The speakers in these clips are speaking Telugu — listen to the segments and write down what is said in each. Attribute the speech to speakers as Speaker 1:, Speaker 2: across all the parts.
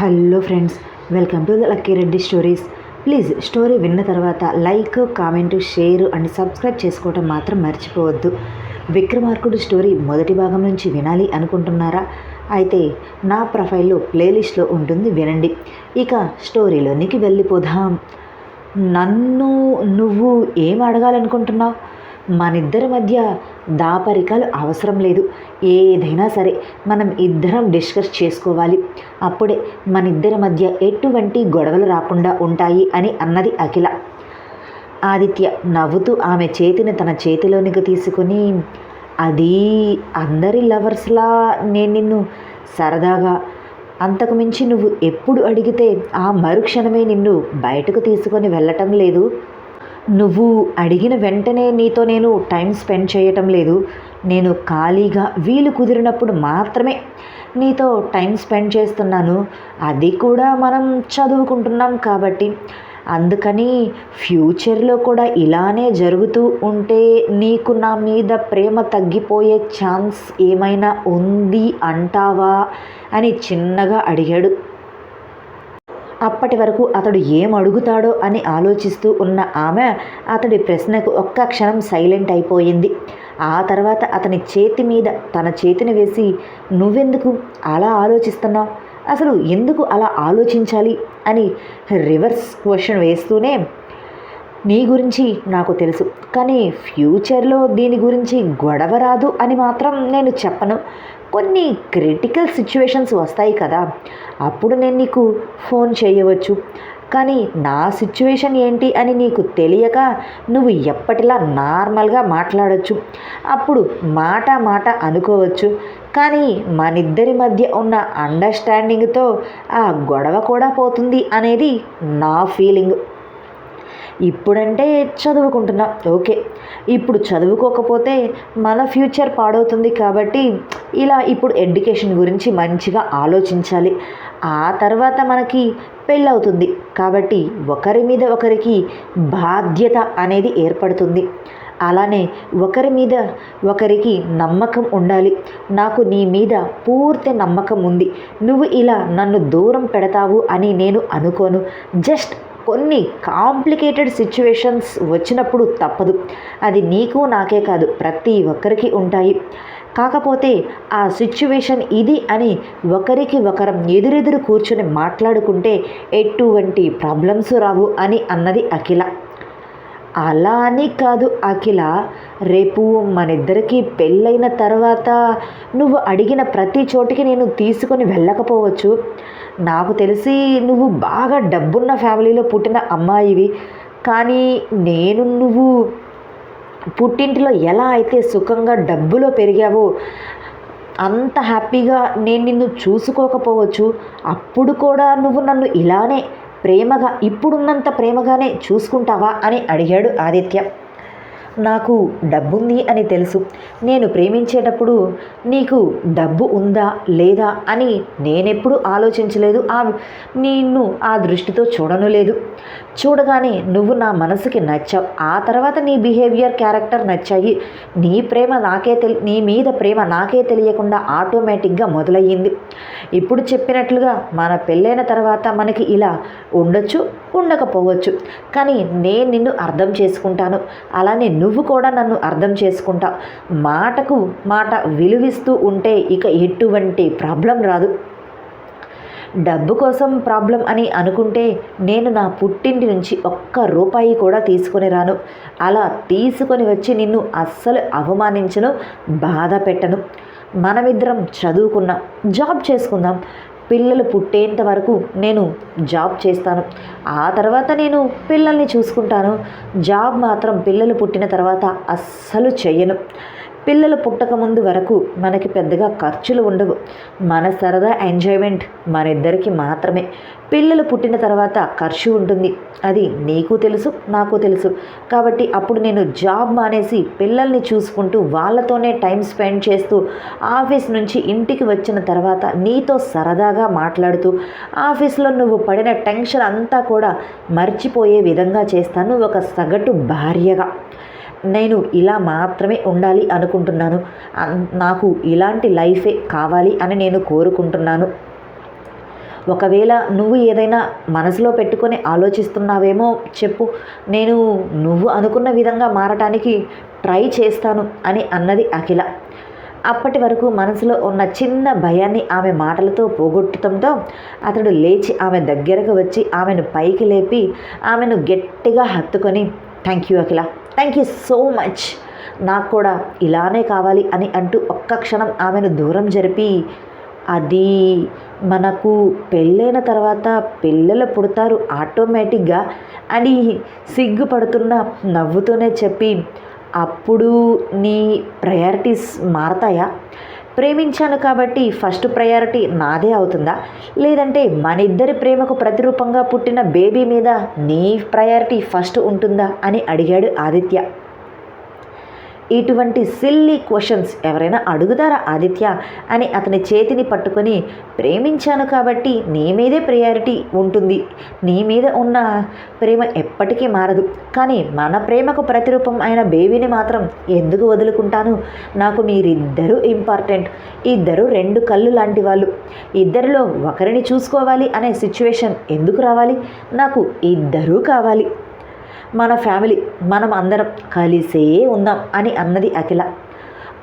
Speaker 1: Hello friends welcome to the lucky Reddy stories. Please story విన్న తర్వాత like comment share and subscribe చేసుకోవటం మాత్రం మర్చిపోవద్దు. విక్రమార్కుడు స్టోరీ మొదటి భాగం నుంచి వినాలి అనుకుంటున్నారా? అయితే నా ప్రొఫైల్లో ప్లేలిస్ట్లో ఉంటుంది వినండి. ఇక స్టోరీలోనికి వెళ్ళిపోదాం. నన్ను నువ్వు ఏం అడగాలనుకుంటున్నావు? మనిద్దరి మధ్య దాపరికాలు అవసరం లేదు. ఏదైనా సరే మనం ఇద్దరం డిస్కస్ చేసుకోవాలి. అప్పుడే మన ఇద్దరి మధ్య ఎటువంటి గొడవలు రాకుండా ఉంటాయి అని అన్నది అఖిల. ఆదిత్య నవ్వుతూ ఆమె చేతిని తన చేతిలోనికి తీసుకుని అది అందరి లవర్స్లా నేను నిన్ను సరదాగా అంతకుమించి నువ్వు ఎప్పుడు అడిగితే ఆ మరుక్షణమే నిన్ను బయటకు తీసుకొని వెళ్ళటం లేదు. నువ్వు అడిగిన వెంటనే నీతో నేను టైం స్పెండ్ చేయటం లేదు. నేను ఖాళీగా వీలు కుదిరినప్పుడు మాత్రమే నీతో టైం స్పెండ్ చేస్తున్నాను. అది కూడా మనం చదువుకుంటున్నాం కాబట్టి. అందుకని ఫ్యూచర్లో కూడా ఇలానే జరుగుతూ ఉంటే నీకు నా మీద ప్రేమ తగ్గిపోయే ఛాన్స్ ఏమైనా ఉంది అంటావా? అని చిన్నగా అడిగాడు. అప్పటి వరకు అతడు ఏం అడుగుతాడో అని ఆలోచిస్తూ ఉన్న ఆమె అతడి ప్రశ్నకు ఒక్క క్షణం సైలెంట్ అయిపోయింది. ఆ తర్వాత అతని చేతి మీద తన చేతిని వేసి నువ్వెందుకు అలా ఆలోచిస్తున్నావు? అసలు ఎందుకు అలా ఆలోచించాలి? అని రివర్స్ క్వశ్చన్ వేస్తూనే నీ గురించి నాకు తెలుసు. కానీ ఫ్యూచర్లో దీని గురించి గొడవ రాదు అని మాత్రం నేను చెప్పను. కొన్ని క్రిటికల్ సిచ్యువేషన్స్ వస్తాయి కదా. అప్పుడు నేను నీకు ఫోన్ చేయవచ్చు. కానీ నా సిచ్యువేషన్ ఏంటి అని నీకు తెలియక నువ్వు ఎప్పటిలా నార్మల్గా మాట్లాడచ్చు. అప్పుడు మాట మాట అనుకోవచ్చు. కానీ మనిద్దరి మధ్య ఉన్న అండర్స్టాండింగ్తో ఆ గొడవ కూడా పోతుంది అనేది నా ఫీలింగ్. ఇప్పుడంటే చదువుకుంటున్నా. ఓకే. ఇప్పుడు చదువుకోకపోతే మన ఫ్యూచర్ పాడవుతుంది కాబట్టి ఇలా ఇప్పుడు ఎడ్యుకేషన్ గురించి మంచిగా ఆలోచించాలి. ఆ తర్వాత మనకి పెళ్ళవుతుంది కాబట్టి ఒకరి మీద ఒకరికి బాధ్యత అనేది ఏర్పడుతుంది. అలానే ఒకరి మీద ఒకరికి నమ్మకం ఉండాలి. నాకు నీ మీద పూర్తి నమ్మకం ఉంది. నువ్వు ఇలా నన్ను దూరం పెడతావు అని నేను అనుకోను. జస్ట్ కొన్ని కాంప్లికేటెడ్ సిచ్యువేషన్స్ వచ్చినప్పుడు తప్పదు. అది నీకు నాకే కాదు ప్రతి ఒక్కరికి ఉంటాయి. కాకపోతే ఆ సిచ్యువేషన్ ఇది అని ఒకరికి ఒకరం ఎదురెదురు కూర్చొని మాట్లాడుకుంటే ఎటువంటి ప్రాబ్లమ్స్ రావు అని అన్నది అఖిల. అలా అని కాదు అఖిల. రేపు మనిద్దరికి పెళ్ళైన తర్వాత నువ్వు అడిగిన ప్రతి చోటికి నేను తీసుకొని వెళ్ళకపోవచ్చు. నాకు తెలిసి నువ్వు బాగా డబ్బున్న ఫ్యామిలీలో పుట్టిన అమ్మాయివి. కానీ నేను నువ్వు పుట్టింటిలో ఎలా అయితే సుఖంగా డబ్బులో పెరిగావో అంత హ్యాపీగా నేను నిన్ను చూసుకోకపోవచ్చు. అప్పుడు కూడా నువ్వు నన్ను ఇలానే ప్రేమగా ఇప్పుడున్నంత ప్రేమగానే చూసుకుంటావా అని అడిగాడు ఆదిత్య. నాకు డబ్బుంది అని తెలుసు. నేను ప్రేమించేటప్పుడు నీకు డబ్బు ఉందా లేదా అని నేనెప్పుడు ఆలోచించలేదు. ఆ నిన్ను ఆ దృష్టితో చూడను లేదు. చూడగానే నువ్వు నా మనసుకి నచ్చావు. ఆ తర్వాత నీ బిహేవియర్ క్యారెక్టర్ నచ్చాయి. నీ ప్రేమ నాకే తెలి నీ మీద ప్రేమ నాకే తెలియకుండా ఆటోమేటిక్గా మొదలయ్యింది. ఇప్పుడు చెప్పినట్లుగా మన పెళ్ళైన తర్వాత మనకి ఇలా ఉండొచ్చు ఉండకపోవచ్చు. కానీ నేను నిన్ను అర్థం చేసుకుంటాను. అలానే నువ్వు నువ్వు కూడా నన్ను అర్థం చేసుకుంటావు మాటకు మాట విలువిస్తూ ఉంటే ఇక ఎటువంటి ప్రాబ్లం రాదు. డబ్బు కోసం ప్రాబ్లం అని అనుకుంటే నేను నా పుట్టింటి నుంచి ఒక్క రూపాయి కూడా తీసుకొని రాను. అలా తీసుకొని వచ్చి నిన్ను అస్సలు అవమానించను బాధ పెట్టను. మనమిద్దరం చదువుకున్నాం జాబ్ చేసుకుందాం. పిల్లలు పుట్టేంత వరకు నేను జాబ్ చేస్తాను. ఆ తర్వాత నేను పిల్లల్ని చూసుకుంటాను. జాబ్ మాత్రం పిల్లలు పుట్టిన తర్వాత అస్సలు చెయ్యను. పిల్లలు పుట్టక ముందు వరకు మనకి పెద్దగా ఖర్చులు ఉండవు. మన సరదా ఎంజాయ్మెంట్ మన ఇద్దరికి మాత్రమే. పిల్లలు పుట్టిన తర్వాత ఖర్చు ఉంటుంది. అది నీకు తెలుసు నాకు తెలుసు. కాబట్టి అప్పుడు నేను జాబ్ మానేసి పిల్లల్ని చూసుకుంటూ వాళ్ళతోనే టైం స్పెండ్ చేస్తూ ఆఫీస్ నుంచి ఇంటికి వచ్చిన తర్వాత నీతో సరదాగా మాట్లాడుతూ ఆఫీస్లో నువ్వు పడిన టెన్షన్ అంతా కూడా మర్చిపోయే విధంగా చేస్తాను ఒక సగటు భార్యగా. నేను ఇలా మాత్రమే ఉండాలి అనుకుంటున్నాను. నాకు ఇలాంటి లైఫే కావాలి అని నేను కోరుకుంటున్నాను. ఒకవేళ నువ్వు ఏదైనా మనసులో పెట్టుకొని ఆలోచిస్తున్నావేమో చెప్పు. నేను నువ్వు అనుకున్న విధంగా మారటానికి ట్రై చేస్తాను అని అన్నది అఖిల. అప్పటి వరకు మనసులో ఉన్న చిన్న భయాన్ని ఆమె మాటలతో పోగొట్టడంతో అతడు లేచి ఆమె దగ్గరకు వచ్చి ఆమెను పైకి లేపి ఆమెను గట్టిగా హత్తుకొని thank you Akhila. Thank you so much నాకు కూడా ఇలానే కావాలి అని అంటూ ఒక్క క్షణం ఆమెను దూరం జరిపి అది మనకు పెళ్ళైన తర్వాత పిల్లలు పుడతారు ఆటోమేటిక్గా అని సిగ్గుపడుతున్న నవ్వుతూనే చెప్పి అప్పుడు నీ ప్రయారిటీస్ మారతాయా? ప్రేమించాను కాబట్టి ఫస్ట్ ప్రయారిటీ నాదే అవుతుందా? లేదంటే మన ఇద్దరి ప్రేమకు ప్రతిరూపంగా పుట్టిన బేబీ మీద నీ ప్రయారిటీ ఫస్ట్ ఉంటుందా? అని అడిగాడు ఆదిత్య. ఇటువంటి సిల్లీ క్వశ్చన్స్ ఎవరైనా అడుగుతారా ఆదిత్య? అని అతని చేతిని పట్టుకొని ప్రేమించాను కాబట్టి నీ మీదే ప్రయారిటీ ఉంటుంది. నీ మీద ఉన్న ప్రేమ ఎప్పటికీ మారదు. కానీ మన ప్రేమకు ప్రతిరూపం అయిన బేబీని మాత్రం ఎందుకు వదులుకుంటాను? నాకు మీరిద్దరూ ఇంపార్టెంట్ ఇద్దరు రెండు కళ్ళు లాంటి వాళ్ళు. ఇద్దరిలో ఒకరిని చూసుకోవాలి అనే సిచ్యువేషన్ ఎందుకు రావాలి? నాకు ఇద్దరూ కావాలి. మన ఫ్యామిలీ మనం అందరం కలిసే ఉందాం అని అన్నది అఖిల.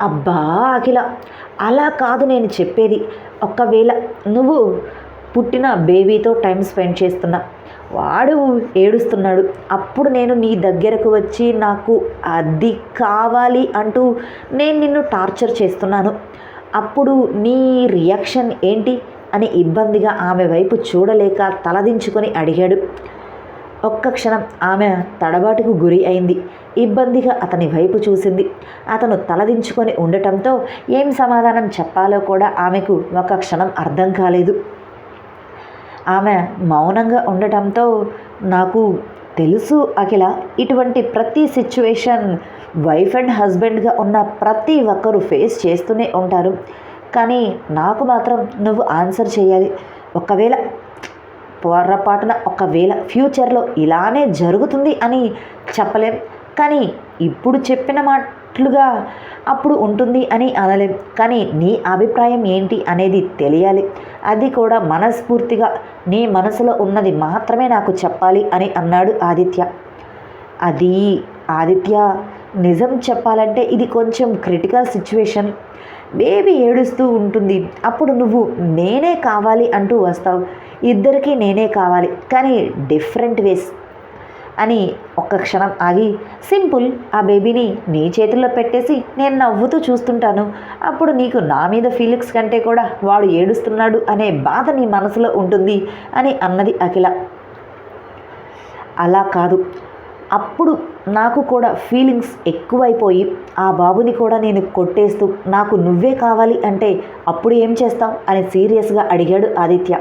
Speaker 1: అబ్బా అఖిల అలా కాదు నేను చెప్పేది. ఒకవేళ నువ్వు పుట్టిన బేబీతో టైం స్పెండ్ చేస్తున్నా వాడు ఏడుస్తున్నాడు అప్పుడు నేను నీ దగ్గరకు వచ్చి నాకు అది కావాలి అంటూ నేను నిన్ను టార్చర్ చేస్తున్నాను. అప్పుడు నీ రియాక్షన్ ఏంటి? అని ఇబ్బందిగా ఆమె వైపు చూడలేక తలదించుకొని అడిగాడు. ఒక్క క్షణం ఆమె తడబాటుకు గురి అయింది. ఇబ్బందిగా అతని వైపు చూసింది. అతను తలదించుకొని ఉండటంతో ఏం సమాధానం చెప్పాలో కూడా ఆమెకు ఒక క్షణం అర్థం కాలేదు. ఆమె మౌనంగా ఉండటంతో నాకు తెలుసు అఖిల ఇటువంటి ప్రతి సిచ్యువేషన్ వైఫ్ అండ్ హస్బెండ్గా ఉన్న ప్రతి ఒక్కరూ ఫేస్ చేస్తూనే ఉంటారు. కానీ నాకు మాత్రం నువ్వు ఆన్సర్ చేయాలి. ఒకవేళ పొరపాటున ఒకవేళ ఫ్యూచర్లో ఇలానే జరుగుతుంది అని చెప్పలేం. కానీ ఇప్పుడు చెప్పిన మాటలుగా అప్పుడు ఉంటుంది అని అనలేం. కానీ నీ అభిప్రాయం ఏంటి అనేది తెలియాలి. అది కూడా మనస్ఫూర్తిగా నీ మనసులో ఉన్నది మాత్రమే నాకు చెప్పాలి అని అన్నాడు ఆదిత్య. అది ఆదిత్య నిజం చెప్పాలంటే ఇది కొంచెం క్రిటికల్ సిచ్యువేషన్. బేబీ ఏడుస్తూ ఉంటుంది. అప్పుడు నువ్వు నేనే కావాలి అంటూ వస్తావు. ఇద్దరికీ నేనే కావాలి కానీ డిఫరెంట్ వేస్ అని ఒక్క క్షణం ఆగి సింపుల్ ఆ బేబీని నీ చేతుల్లో పెట్టేసి నేను నవ్వుతూ చూస్తుంటాను. అప్పుడు నీకు నా మీద ఫీలింగ్స్ కంటే కూడా వాడు ఏడుస్తున్నాడు అనే బాధ నీ మనసులో ఉంటుంది అని అన్నది అఖిల. అలా కాదు. అప్పుడు నాకు కూడా ఫీలింగ్స్ ఎక్కువైపోయి ఆ బాబుని కూడా నేను కొట్టేస్తూ నాకు నువ్వే కావాలి అంటే అప్పుడు ఏం చేస్తావు అని సీరియస్గా అడిగాడు ఆదిత్య.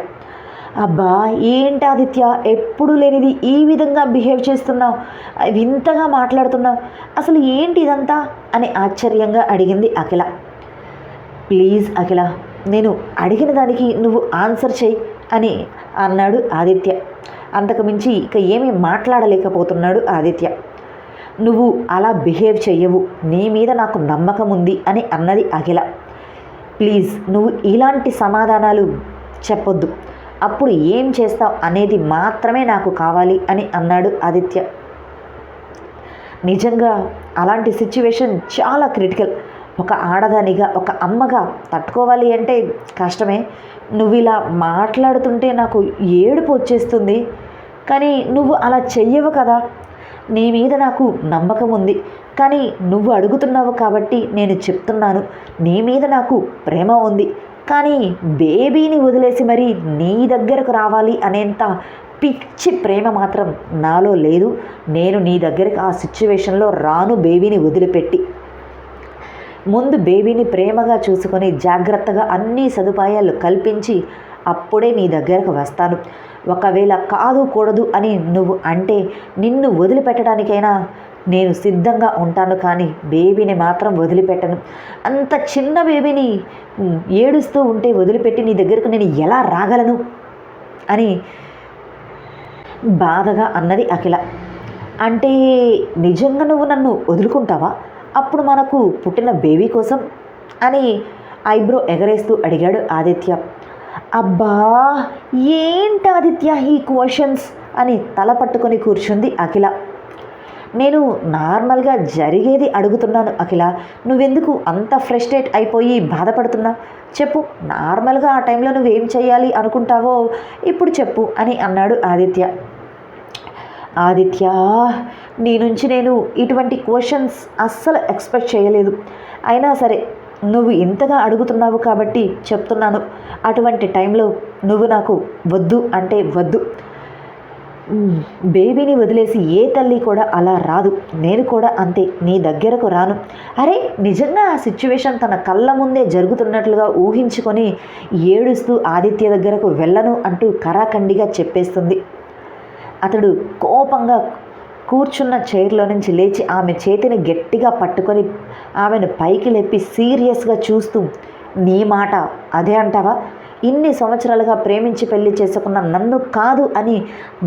Speaker 1: అబ్బా ఏంటి ఆదిత్య? ఎప్పుడు లేనిది ఈ విధంగా బిహేవ్ చేస్తున్నావు? వింతగా మాట్లాడుతున్నావు? అసలు ఏంటి ఇదంతా? అని ఆశ్చర్యంగా అడిగింది అఖిల. ప్లీజ్ అఖిల నేను అడిగిన దానికి నువ్వు ఆన్సర్ చేయి అని అన్నాడు ఆదిత్య. అంతకుమించి ఇక ఏమీ మాట్లాడలేకపోతున్నాడు ఆదిత్య. నువ్వు అలా బిహేవ్ చెయ్యవు. నీ మీద నాకు నమ్మకం ఉంది అని అన్నది అఖిల. ప్లీజ్ నువ్వు ఇలాంటి సమాధానాలు చెప్పొద్దు. అప్పుడు ఏం చేస్తావు అనేది మాత్రమే నాకు కావాలి అని అన్నాడు ఆదిత్య. నిజంగా అలాంటి సిచ్యువేషన్ చాలా క్రిటికల్ ఒక ఆడదానిగా ఒక అమ్మగా తట్టుకోవాలి అంటే కష్టమే. నువ్వు ఇలా మాట్లాడుతుంటే నాకు ఏడుపు వచ్చేస్తుంది. కానీ నువ్వు అలా చెయ్యవు కదా. నీ మీద నాకు నమ్మకం ఉంది. కానీ నువ్వు అడుగుతున్నావు కాబట్టి నేను చెప్తున్నాను. నీ మీద నాకు ప్రేమ ఉంది. కానీ బేబీని వదిలేసి మరి నీ దగ్గరకు రావాలి అనేంత పిచ్చి ప్రేమ మాత్రం నాలో లేదు. నేను నీ దగ్గరికి ఆ సిచ్యువేషన్లో రాను బేబీని వదిలిపెట్టి. ముందు బేబీని ప్రేమగా చూసుకొని జాగ్రత్తగా అన్ని సదుపాయాలు కల్పించి అప్పుడే నీ దగ్గరకు వస్తాను. ఒకవేళ కాదు కూడదు అని నువ్వు అంటే నిన్ను వదిలిపెట్టడానికైనా నేను సిద్ధంగా ఉంటాను కానీ బేబీని మాత్రం వదిలిపెట్టను. అంత చిన్న బేబీని ఏడుస్తూ ఉంటే వదిలిపెట్టి నీ దగ్గరకు నేను ఎలా రాగలను? అని బాధగా అన్నది అఖిల. అంటే నిజంగా నువ్వు నన్ను వదులుకుంటావా? అప్పుడు మనకు పుట్టిన బేబీ కోసం? అని ఐబ్రో ఎగరేస్తూ అడిగాడు ఆదిత్య. అబ్బా ఏంటి ఆదిత్య ఈ క్వశ్చన్స్? అని తల పట్టుకొని కూర్చుంది అఖిల. నేను నార్మల్గా జరిగేది అడుగుతున్నాను అఖిల. నువ్వెందుకు అంత ఫ్రస్ట్రేట్ అయిపోయి బాధపడుతున్నా? చెప్పు నార్మల్గా ఆ టైంలో నువ్వేం చేయాలి అనుకుంటావో ఇప్పుడు చెప్పు అని అన్నాడు ఆదిత్య. ఆదిత్య నీ నుంచి నేను ఇటువంటి క్వశ్చన్స్ అస్సలు ఎక్స్పెక్ట్ చేయలేదు. అయినా సరే నువ్వు ఇంతగా అడుగుతున్నావు కాబట్టి చెప్తున్నాను. అటువంటి టైంలో నువ్వు నాకు వద్దు అంటే వద్దు. బేబీని వదిలేసి ఏ తల్లి కూడా అలా రాదు. నేను కూడా అంతే నీ దగ్గరకు రాను. అరే నిజంగా ఆ సిచ్యువేషన్ తన కళ్ళ ముందే జరుగుతున్నట్లుగా ఊహించుకొని ఏడుస్తూ ఆదిత్య దగ్గరకు వెళ్ళను అంటూ కరాఖండిగా చెప్పేస్తుంది. అతడు కోపంగా కూర్చున్న చైర్లో నుంచి లేచి ఆమె చేతిని గట్టిగా పట్టుకొని ఆమెను పైకి లేపి సీరియస్గా చూస్తూ నీ మాట అదే అంటావా? ఇన్ని సంవత్సరాలుగా ప్రేమించి పెళ్ళి చేసుకున్న నన్ను కాదు అని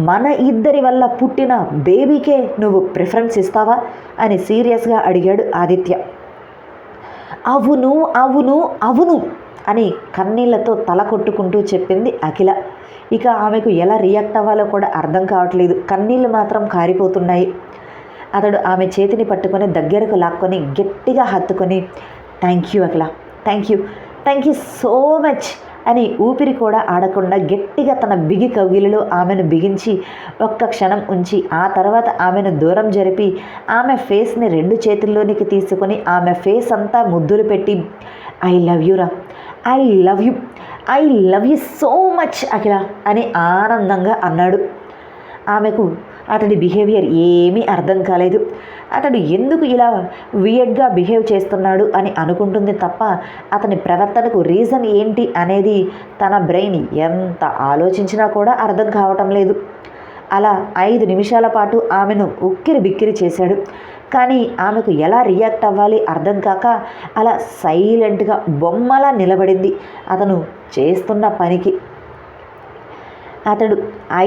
Speaker 1: మన ఇద్దరి వల్ల పుట్టిన బేబీకే నువ్వు ప్రిఫరెన్స్ ఇస్తావా అని సీరియస్గా అడిగాడు ఆదిత్య. అవును అవును అవును అని కన్నీళ్ళతో తల కొట్టుకుంటూ చెప్పింది అఖిల. ఇక ఆమెకు ఎలా రియాక్ట్ అవ్వాలో కూడా అర్థం కావట్లేదు. కన్నీళ్ళు మాత్రం కారిపోతున్నాయి. అతడు ఆమె చేతిని పట్టుకొని దగ్గరకు లాక్కొని గట్టిగా హత్తుకొని thank you Akhila thank you thank you so much అని ఊపిరి కూడా ఆడకుండా గట్టిగా తన బిగి కవిలిలో ఆమెను బిగించి ఒక్క క్షణం ఉంచి ఆ తర్వాత ఆమెను దూరం జరిపి ఆమె ఫేస్ని రెండు చేతుల్లోనికి తీసుకొని ఆమె ఫేస్ అంతా ముద్దులు పెట్టి ఐ లవ్ యూ రా I love you I love you so much Akhila అని ఆనందంగా అన్నాడు. ఆమెకు అతడి బిహేవియర్ ఏమీ అర్థం కాలేదు. అతడు ఎందుకు ఇలా వియర్డ్గా బిహేవ్ చేస్తున్నాడు అని అనుకుంటుంది తప్ప అతని ప్రవర్తనకు రీజన్ ఏంటి అనేది తన బ్రెయిన్ ఎంత ఆలోచించినా కూడా అర్థం కావటం లేదు. అలా ఐదు నిమిషాల పాటు ఆమెను ఉక్కిరి బిక్కిరి చేశాడు. కానీ ఆమెకు ఎలా రియాక్ట్ అవ్వాలి అర్థం కాక అలా సైలెంట్గా బొమ్మలా నిలబడింది. అతను చేస్తున్న పనికి అతడు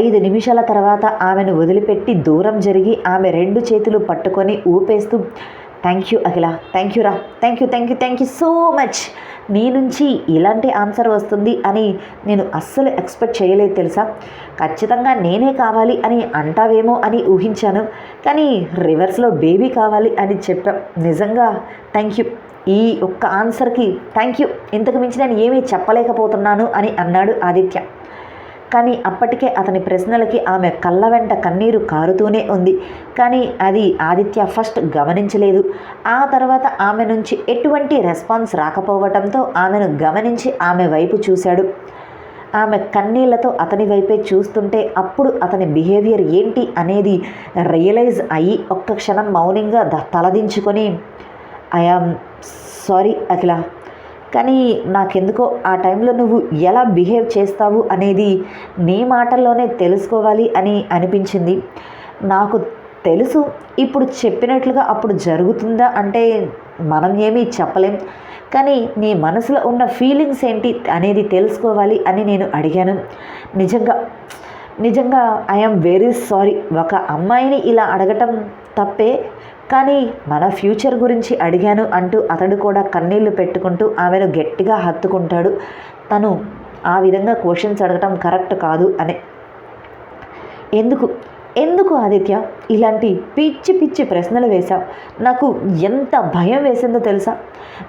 Speaker 1: ఐదు నిమిషాల తర్వాత ఆమెను వదిలిపెట్టి దూరం జరిగి ఆమె రెండు చేతులు పట్టుకొని ఊపేస్తూ thank you Akhila. Thank you రా. Thank you thank you thank you so much నీ నుంచి ఇలాంటి ఆన్సర్ వస్తుంది అని నేను అస్సలు ఎక్స్పెక్ట్ చేయలేదు తెలుసా? ఖచ్చితంగా నేనే కావాలి అని అంటావేమో అని ఊహించాను. కానీ రివర్స్లో బేబీ కావాలి అని చెప్పా. నిజంగా థ్యాంక్ యూ ఈ ఒక్క ఆన్సర్కి థ్యాంక్ యూ ఇంతకు మించి నేను ఏమీ చెప్పలేకపోతున్నాను అని అన్నాడు ఆదిత్య. కానీ అప్పటికే అతని ప్రశ్నలకి ఆమె కళ్ళ వెంట కన్నీరు కారుతూనే ఉంది. కానీ అది ఆదిత్య ఫస్ట్ గమనించలేదు. ఆ తర్వాత ఆమె నుంచి ఎటువంటి రెస్పాన్స్ రాకపోవటంతో ఆమెను గమనించి ఆమె వైపు చూశాడు. ఆమె కన్నీళ్ళతో అతని వైపే చూస్తుంటే అప్పుడు అతని బిహేవియర్ ఏంటి అనేది రియలైజ్ అయ్యి ఒక్క క్షణం మౌనంగా తలదించుకొని ఐఆమ్ సారీ అఖిల కానీ నాకెందుకో ఆ టైంలో నువ్వు ఎలా బిహేవ్ చేస్తావు అనేది నీ మాటల్లోనే తెలుసుకోవాలి అని అనిపించింది. నాకు తెలుసు ఇప్పుడు చెప్పినట్లుగా అప్పుడు జరుగుతుందా అంటే మనం ఏమీ చెప్పలేం. కానీ నీ మనసులో ఉన్న ఫీలింగ్స్ ఏంటి అనేది తెలుసుకోవాలి అని నేను అడిగాను. నిజంగా నిజంగా ఐఎమ్ వెరీ సారీ. ఒక అమ్మాయిని ఇలా అడగటం తప్పే కానీ మన ఫ్యూచర్ గురించి అడిగాను అంటూ అతడు కూడా కన్నీళ్ళు పెట్టుకుంటూ ఆమెను గట్టిగా హత్తుకుంటాడు. తను ఆ విధంగా క్వశ్చన్స్ అడగటం కరెక్ట్ కాదు అని. ఎందుకు? ఎందుకు ఆదిత్య? ఇలాంటి పిచ్చి పిచ్చి ప్రశ్నలు వేశావు. నాకు ఎంత భయం వేసిందో తెలుసా?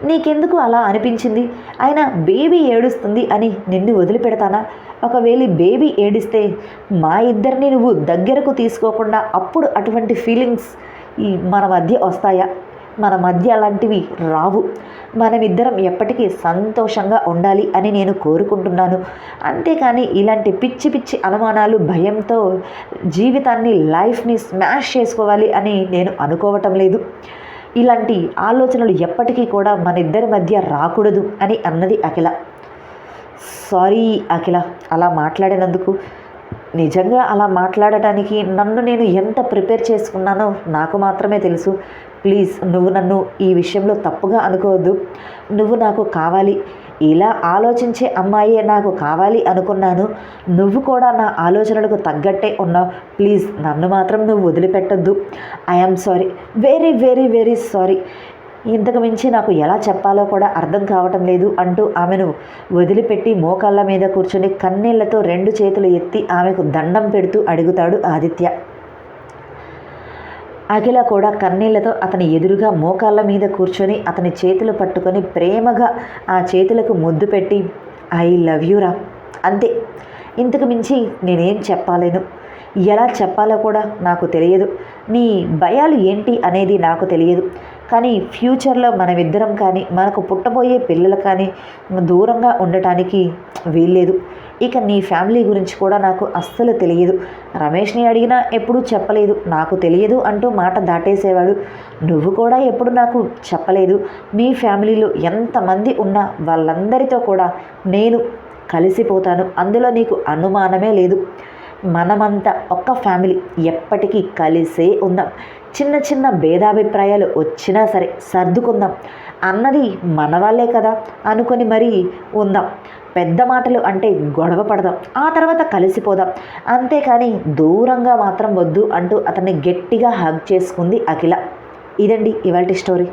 Speaker 1: నీకెందుకు అలా అనిపించింది? అయినా బేబీ ఏడుస్తుంది అని నిన్ను వదిలిపెడతానా? ఒకవేళ బేబీ ఏడిస్తే మా ఇద్దరిని నువ్వు దగ్గరకు తీసుకోకుండా అప్పుడు అటువంటి ఫీలింగ్స్ ఈ మన మధ్య వస్తాయా? మన మధ్య అలాంటివి రావు. మనమిద్దరం ఎప్పటికీ సంతోషంగా ఉండాలి అని నేను కోరుకుంటున్నాను. అంతేకాని ఇలాంటి పిచ్చి పిచ్చి అనుమానాలు భయంతో జీవితాన్ని లైఫ్ని స్మాష్ చేసుకోవాలి అని నేను అనుకోవటం లేదు. ఇలాంటి ఆలోచనలు ఎప్పటికీ కూడా మన ఇద్దరి మధ్య రాకూడదు అని అన్నది అఖిల. సారీ అఖిల అలా మాట్లాడినందుకు నిజంగా అలా మాట్లాడటానికి నన్ను నేను ఎంత ప్రిపేర్ చేసుకున్నానో నాకు మాత్రమే తెలుసు. ప్లీజ్ నువ్వు నన్ను ఈ విషయంలో తప్పుగా అనుకోవద్దు. నువ్వు నాకు కావాలి. ఇలా ఆలోచించే అమ్మాయే నాకు కావాలి అనుకున్నాను. నువ్వు కూడా నా ఆలోచనలకు తగ్గట్టే ఉన్నావు. ప్లీజ్ నన్ను మాత్రం నువ్వు వదిలిపెట్టద్దు. I'm sorry. Very very very sorry. ఇంతకు మించి నాకు ఎలా చెప్పాలో కూడా అర్థం కావటం లేదు అంటూ ఆమెను వదిలిపెట్టి మోకాళ్ళ మీద కూర్చుని కన్నీళ్ళతో రెండు చేతులు ఎత్తి ఆమెకు దండం పెడుతూ అడుగుతాడు ఆదిత్య. అఖిల కూడా కన్నీళ్ళతో అతని ఎదురుగా మోకాళ్ళ మీద కూర్చొని అతని చేతులు పట్టుకొని ప్రేమగా ఆ చేతులకు ముద్దు పెట్టి ఐ లవ్ యూ రా. అంతే. ఇంతకు మించి నేనేం చెప్పాలేను. ఎలా చెప్పాలో కూడా నాకు తెలియదు. నీ భయాలు ఏంటి అనేది నాకు తెలియదు. కానీ ఫ్యూచర్లో మనమిద్దరం కానీ మనకు పుట్టబోయే పిల్లలు కానీ దూరంగా ఉండటానికి వీల్లేదు. ఇక నీ ఫ్యామిలీ గురించి కూడా నాకు అస్సలు తెలియదు. రమేష్ని అడిగినా ఎప్పుడూ చెప్పలేదు. నాకు తెలియదు అంటూ మాట దాటేసేవాడు. నువ్వు కూడా ఎప్పుడు నాకు చెప్పలేదు. మీ ఫ్యామిలీలో ఎంతమంది ఉన్నా వాళ్ళందరితో కూడా నేను కలిసిపోతాను. అందులో నీకు అనుమానమే లేదు. మనమంతా ఒక్క ఫ్యామిలీ ఎప్పటికీ కలిసే ఉందాం. చిన్న చిన్న భేదాభిప్రాయాలు వచ్చినా సరే సర్దుకుందాం. అన్నది మన వాళ్ళే కదా అనుకొని మరీ ఉందాం. పెద్ద మాటలు అంటే గొడవ పడదాం. ఆ తర్వాత కలిసిపోదాం. అంతేకాని దూరంగా మాత్రం వద్దు అంటూ అతన్ని గట్టిగా హగ్ చేసుకుంది అఖిల. ఇదండి ఇవాళ స్టోరీ